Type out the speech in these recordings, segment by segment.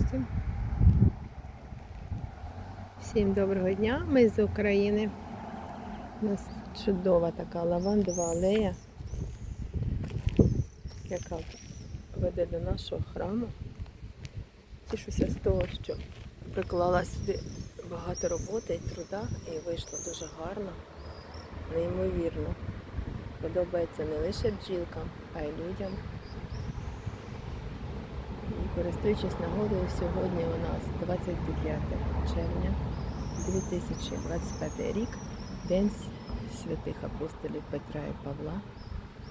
гості. Всім доброго дня, ми з України. У нас чудова така лавандова алея, яка веде до нашого храму. Тішуся з того, що приклала сюди багато роботи і труда, і вийшло дуже гарно, неймовірно. Подобається не лише бджілкам, а й людям. Користуючись нагодою, сьогодні у нас 29 червня 2025 рік, День святих апостолів Петра і Павла,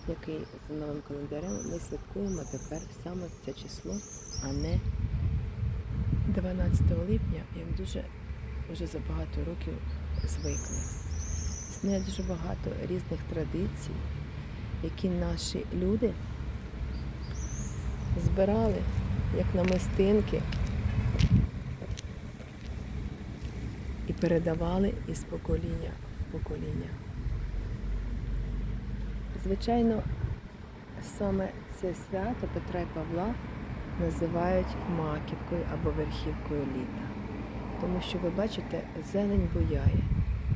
який за новим календарем ми святкуємо тепер саме в це число, а не 12 липня, як дуже вже за багато років звикли. Існує дуже багато різних традицій, які наші люди збирали як намистинки і передавали із покоління в покоління. Звичайно, саме це свято Петра і Павла називають маківкою або верхівкою літа. Тому що ви бачите, зелень буяє,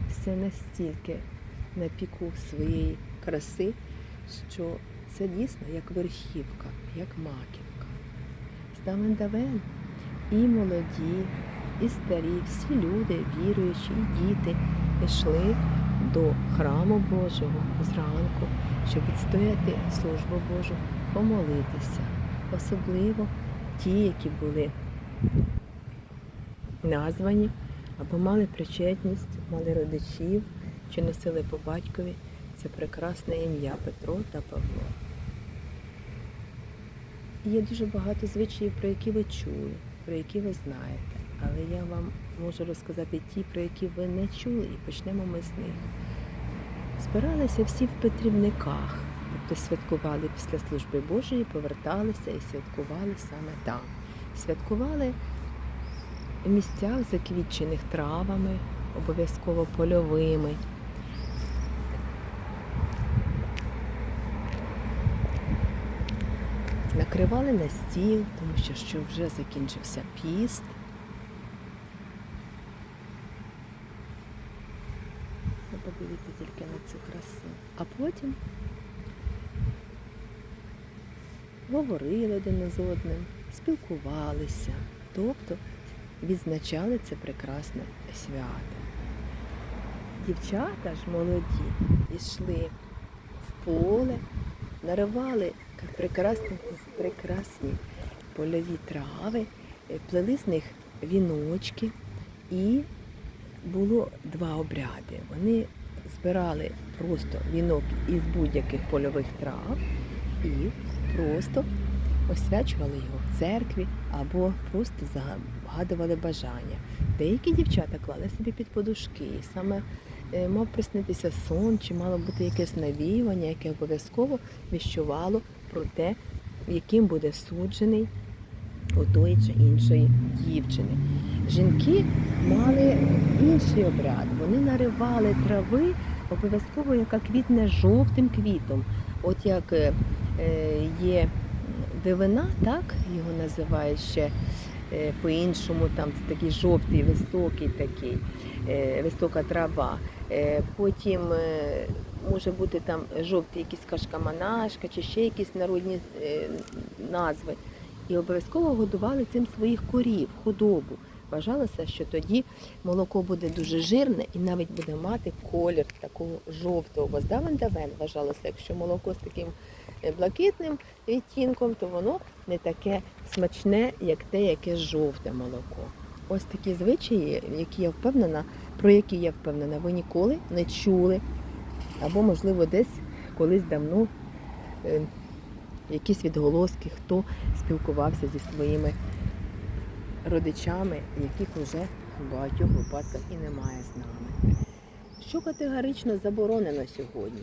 все настільки на піку своєї краси, що це дійсно як верхівка, як маківка. Давен давен і молоді, і старі, всі люди, віруючі, і діти йшли до храму Божого зранку, щоб відстояти службу Божу, помолитися. Особливо ті, які були названі або мали причетність, мали родичів чи носили по батькові це прекрасне ім'я Петро та Павло. Є дуже багато звичаїв, про які ви чули, про які ви знаєте, але я вам можу розказати ті, про які ви не чули, і почнемо ми з них. Збиралися всі в Петрівниках, тобто святкували після служби Божої, поверталися і святкували саме там. Святкували в місцях, заквітчених травами, обов'язково польовими. Накривали на стіл, тому що, що вже закінчився піст. Подивіться тільки на цю красу. А потім говорили один з одним, спілкувалися, тобто відзначали це прекрасне свято. Дівчата ж молоді йшли в поле, наривали прекрасні, прекрасні польові трави, е, плели з них віночки і було два обряди. Вони збирали просто вінок із будь-яких польових трав і просто освячували його в церкві або просто загадували бажання. Деякі дівчата клали собі під подушки, саме е, мав приснитися сон, чи мало бути якесь навіювання, яке обов'язково віщувало про те, яким буде суджений у тої чи іншої дівчини. Жінки мали інший обряд. Вони наривали трави обов'язково, яка квітне жовтим квітом. От як е, є дивина, так його називають ще по-іншому, там це такий жовтий, високий такий, е, висока трава. Е, Потім е, може бути там жовтий якийсь кашкаманашка чи ще якісь народні е, назви. І обов'язково годували цим своїх корів, худобу. Вважалося, що тоді молоко буде дуже жирне і навіть буде мати колір такого жовтого. Бо здавен давен вважалося, якщо молоко з таким е, блакитним відтінком, то воно не таке смачне, як те, яке жовте молоко. Ось такі звичаї, які я впевнена, про які я впевнена, ви ніколи не чули. Або, можливо, десь колись давно е, якісь відголоски, хто спілкувався зі своїми родичами, яких вже в багатьох випадках і немає з нами. Що категорично заборонено сьогодні?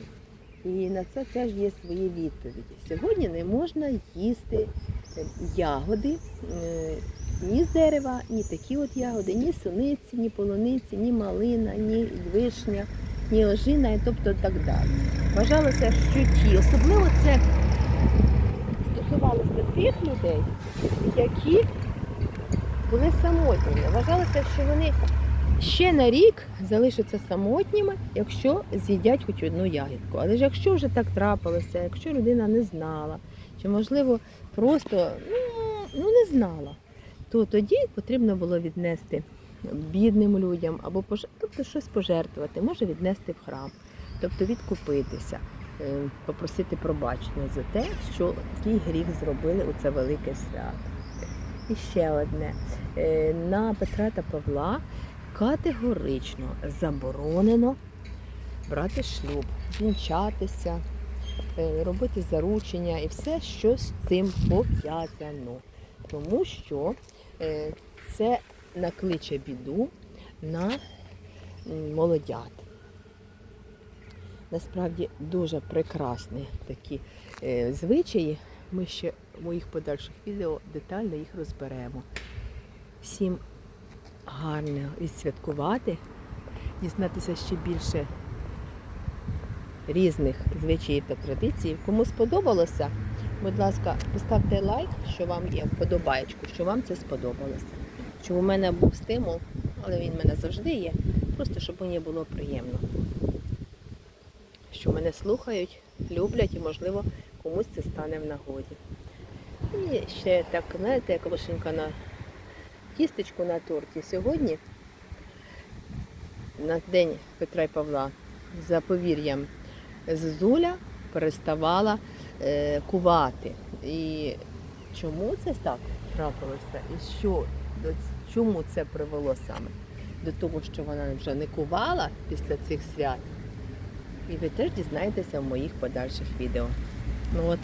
І на це теж є свої відповіді. Сьогодні не можна їсти ягоди е, ні з дерева, ні такі от ягоди, ні суниці, ні полуниці, ні малина, ні вишня, ні ожина, і тобто так далі. Вважалося, що ті, особливо це стосувалося тих людей, які усамотнення. Вважалося, що вони ще на рік залишаться самотніми, якщо з'їдять хоч одну ягідку. Але ж якщо вже так трапилося, якщо людина не знала, чи можливо просто ну, не знала, то тоді потрібно було віднести бідним людям або пож... тобто щось пожертвувати, може віднести в храм, тобто відкупитися, е, попросити пробачення за те, що який гріх зробили у це велике свято. І ще одне. Е, На Петра та Павла категорично заборонено брати шлюб, вінчатися, е, робити заручення і все, що з цим пов'язано. Тому що е, це накличе біду на молодят. Насправді дуже прекрасні такі звичаї. Ми ще в моїх подальших відео детально їх розберемо. Всім гарно відсвяткувати, дізнатися ще більше різних звичаїв та традицій. Кому сподобалося, будь ласка, поставте лайк, що вам є, вподобаєчку, що вам це сподобалося. Щоб у мене був стимул, але він в мене завжди є, просто щоб мені було приємно. Що мене слухають, люблять і, можливо, комусь це стане в нагоді. І ще так, знаєте, як вишенька на тістечку на торті. Сьогодні, на День Петра і Павла, за повір'ям Зозуля переставала е, кувати. І чому це так трапилося? І що, до чому це привело саме? До того, що вона вже не кувала після цих свят. І ви теж дізнаєтеся в моїх подальших відео. Ну от,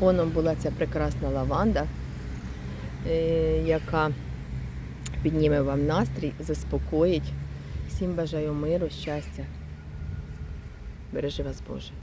фоном була ця прекрасна лаванда, е, яка підніме вам настрій, заспокоїть. Всім бажаю миру, щастя. Бережи вас Боже.